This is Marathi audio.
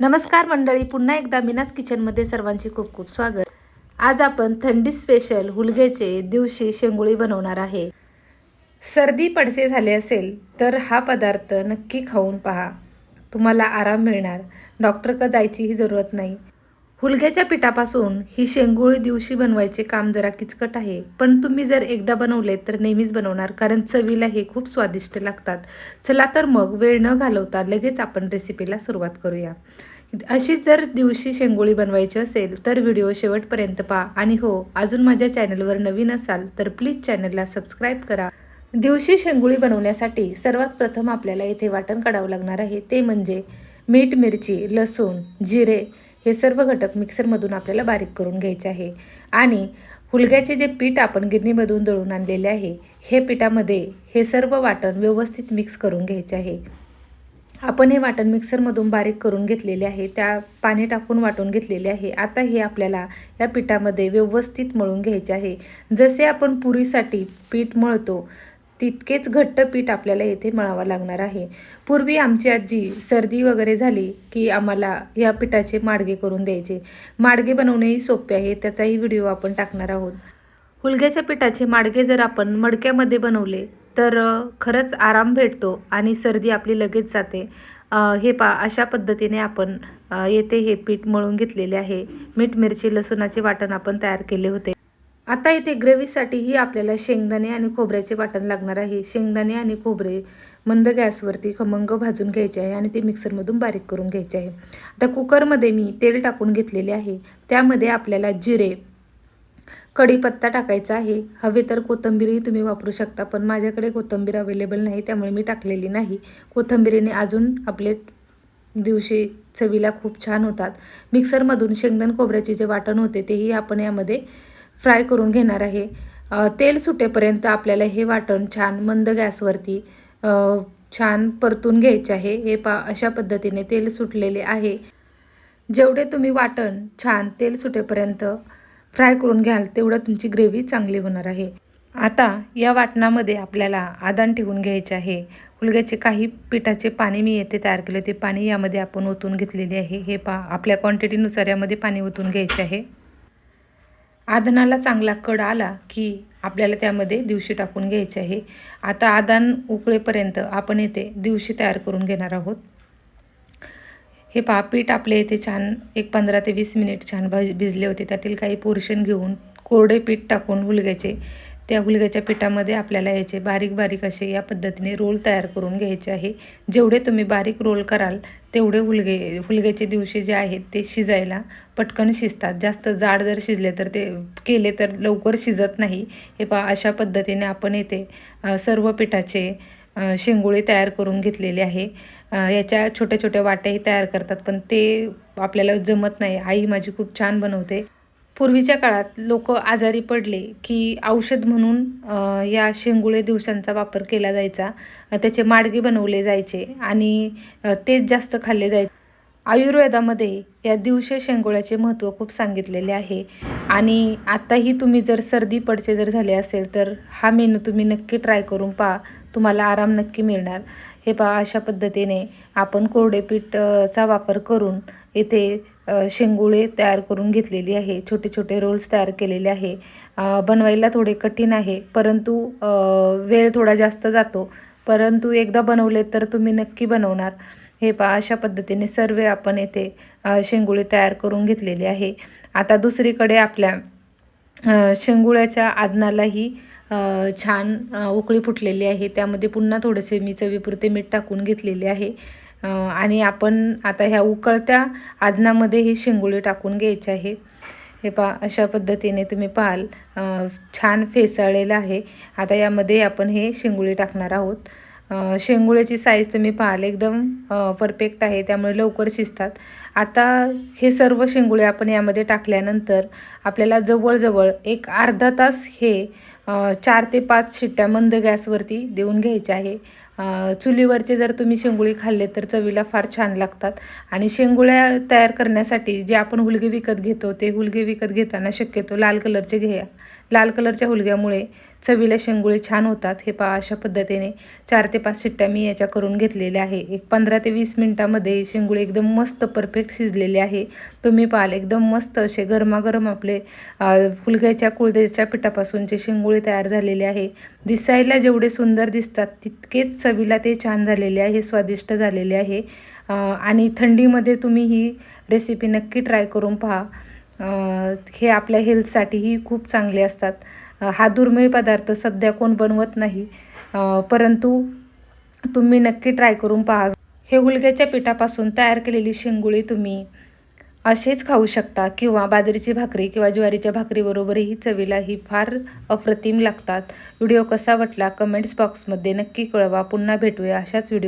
नमस्कार मंडळी पुन्हा एकदा मीनाच किचनमध्ये सर्वांचे खूप खूप स्वागत. आज आपण थंडी स्पेशल हुलग्याचे दिवशी शेंगुळी बनवणार आहे. सर्दी पडसे झाले असेल तर हा पदार्थ नक्की खाऊन पहा. तुम्हाला आराम मिळणार. डॉक्टर जायचीही जरूरत नाही. हुलग्याच्या पिठापासून ही शेंगोळी दिवशी बनवायचे काम जरा किचकट आहे. पण तुम्ही जर एकदा बनवले तर नेहमीच बनवणार कारण चवीला हे खूप स्वादिष्ट लागतात. चला तर मग वेळ न घालवता लगेच आपण रेसिपीला सुरुवात करूया. अशीच जर दिवशी शेंगोळी बनवायची असेल तर व्हिडिओ शेवटपर्यंत पहा. आणि हो अजून माझ्या चॅनलवर नवीन असाल तर प्लीज चॅनलला सबस्क्राईब करा. दिवशी शेंगोळी बनवण्यासाठी सर्वात प्रथम आपल्याला येथे वाटण काढावं लागणार आहे. ते म्हणजे मीठ मिरची लसूण जिरे हे सर्व घटक मिक्सरमधून आपल्याला बारीक करून घ्यायचे आहे. आणि हुलग्याचे जे पीठ आपण गिरणीमधून दळून आणलेले आहे हे पिठामध्ये हे सर्व वाटण व्यवस्थित मिक्स करून घ्यायचे आहे. आपण हे वाटण मिक्सरमधून बारीक करून घेतलेले आहे त्या पाणी टाकून वाटून घेतलेले आहे. आता हे आपल्याला या पिठामध्ये व्यवस्थित मळून घ्यायचे आहे. जसे आपण पुरीसाठी पीठ मळतो तितकेच घट्ट पीठ आपल्याला येथे मळावं लागणार आहे. पूर्वी आमची आजी सर्दी वगैरे झाली की आम्हाला या पिठाचे माडगे करून द्यायचे. माडगे बनवणेही सोपे आहे त्याचाही व्हिडिओ आपण टाकणार आहोत. हुलग्याच्या पिठाचे माडगे जर आपण मडक्यामध्ये बनवले तर खरंच आराम भेटतो आणि सर्दी आपली लगेच जाते. हे पा अशा पद्धतीने आपण येथे हे पीठ मळून घेतलेले आहे. मीठ मिरची लसूणाचे वाटण आपण तयार केले होते. आता इथे ग्रेव्हीसाठीही आपल्याला शेंगदाणे आणि खोबऱ्याचे वाटण लागणार आहे. शेंगदाणे आणि खोबरे मंद गॅसवरती खमंग भाजून घ्यायचे आहे आणि ते मिक्सरमधून बारीक करून घ्यायचे आहे. आता कुकरमध्ये मी तेल टाकून घेतलेले आहे. त्यामध्ये आपल्याला जिरे कढीपत्ता टाकायचा आहे. हवे तर कोथंबीरही तुम्ही वापरू शकता पण माझ्याकडे कोथंबीर अवेलेबल नाही त्यामुळे मी टाकलेली नाही. कोथंबीरीने अजून आपले दिवशी चवीला खूप छान होतात. मिक्सरमधून शेंगदाण खोबऱ्याचे जे वाटण होते तेही आपण यामध्ये फ्राय करून घेणार आहे. तेल सुटेपर्यंत आपल्याला हे वाटण छान मंद गॅसवरती छान परतून घ्यायचे आहे. हे पा अशा पद्धतीने तेल सुटलेले आहे. जेवढे तुम्ही वाटण छान तेल सुटेपर्यंत फ्राय करून घ्याल तेवढं तुमची ग्रेव्ही चांगली होणार आहे. आता या वाटणामध्ये आपल्याला आदान ठेवून घ्यायचे आहे. हुलग्याचे काही पिठाचे पाणी मी येथे तयार केले ते पाणी यामध्ये आपण ओतून घेतलेले आहे. हे पा आपल्या क्वांटिटीनुसार यामध्ये पाणी ओतून घ्यायचे आहे. आदनाला चांगला कड आला की आपल्याला त्यामध्ये दिवशी टाकून घ्यायचे आहे. आता आदान उकळेपर्यंत आपण येथे दिवशी तयार करून घेणार आहोत. हे पहा पीठ आपले इथे छान एक पंधरा ते वीस मिनिट छान भज भिजले होते. त्यातील काही पोर्शन घेऊन कोरडे पीठ टाकून उलगायचे त्या हुलग्याच्या पिठामध्ये आपल्याला याचे बारीक बारीक असे या पद्धतीने रोल तयार करून घ्यायचे आहे. जेवढे तुम्ही बारीक रोल कराल तेवढे हुलगे हुलग्याचे दिवशी जे आहेत ते शिजायला पटकन शिजतात. जास्त जाड जर शिजले तर ते केले तर लवकर शिजत नाही. हे पहा अशा पद्धतीने आपण येथे सर्व पिठाचे शेंगोळे तयार करून घेतलेले आहे. याच्या छोट्या छोट्या वाट्याही तयार करतात पण ते आपल्याला जमत नाही. आई माझी खूप छान बनवते. पूर्वीच्या काळात लोक आजारी पडले की औषध म्हणून या शेंगुळे दिवसांचा वापर केला जायचा. त्याचे माडगे बनवले जायचे आणि तेच जास्त खाल्ले जायचे. आयुर्वेदामध्ये या दिवशी शेंगोळ्याचे महत्त्व खूप सांगितलेले आहे. आणि आत्ताही तुम्ही जर सर्दी पडचे जर झाले असेल तर हा मेनू तुम्ही नक्की ट्राय करून पहा. तुम्हाला आराम नक्की मिळणार. हे पहा अशा पद्धतीने आपण कोरडे पीठचा वापर करून येथे शेंगुळे तयार करून घेतलेली आहे. छोटे छोटे रोल्स तयार केलेले आहे. बनवायला थोडे कठीण आहे परंतु वेळ थोडा जास्त जातो. परंतु एकदा बनवले तर तुम्ही नक्की बनवणार. हे पहा अशा पद्धतीने सर्व आपण येथे शेंगुळे तयार करून घेतलेले आहे. आता दुसरीकडे आपल्या शेंगुळ्याच्या आदनालाही छान उकळी फुटलेली आहे. त्यामध्ये पुन्हा थोडेसे मी चवीपुरते मीठ टाकून घेतलेले आहे. आणि आपण आता ह्या उकळत्या आदनामध्ये हे शेंगुळे टाकून घ्यायचे आहे. हे पा अशा पद्धतीने तुम्ही पाहाल छान फेसाळलेलं आहे. आता यामध्ये आपण हे शेंगुळे टाकणार आहोत. शेंगुळ्याची साईज तुम्ही पाहाल एकदम परफेक्ट आहे. त्यामुळे लवकर शिजतात. आता हे सर्व शेंगुळे आपण यामध्ये टाकल्यानंतर आपल्याला जवळजवळ एक अर्धा तास हे चार ते पाच शिट्ट्या मंद गॅसवरती देऊन घ्यायचे आहे. चुलीवरचे जर तुम्ही शेंगुळी खाल्ले तर चवीला फार छान लागतात. आणि शेंगुळ्या तयार करण्यासाठी जे आपण हुलगे विकत घेतो ते हुलगे विकत घेताना शक्यतो लाल कलरचे घ्या. लाल कलरच्या हुलग्यामुळे चवीला शेंगुळे छान होतात हे पहा अशा पद्धतीने चार ते पाच शिट्ट्या मी याच्या करून घेतलेल्या आहे. एक पंधरा ते वीस मिनटामध्ये शेंगुळे एकदम मस्त परफेक्ट शिजलेले आहे. तुम्ही पाहाल एकदम मस्त असे गरमागरम आपले फुलग्याच्या कुळदेच्या पिठापासूनचे शेंगुळे तयार झालेले आहे. दिसायला जेवढे सुंदर दिसतात तितकेच चवीला ते छान झालेले आहे स्वादिष्ट झालेले आहे. आणि थंडीमध्ये तुम्ही ही रेसिपी नक्की ट्राय करून पहा. हे आपल्या हेल्थसाठीही खूप चांगले असतात. हा दुर्मिळ पदार्थ सध्या कोण बनवत नाही. परंतु तुम्ही नक्की ट्राय करून पहा. हे हुलग्याच्या पिठापासून तयार केलेली शेंगुळी तुम्ही असेच खाऊ शकता किंवा बाजरीची भाकरी किंवा ज्वारीच्या भाकरीबरोबरही चवीला ही फार अप्रतिम लागतात. व्हिडिओ कसा वाटला कमेंट्स बॉक्समध्ये नक्की कळवा. पुन्हा भेटूया अशाच व्हिडिओ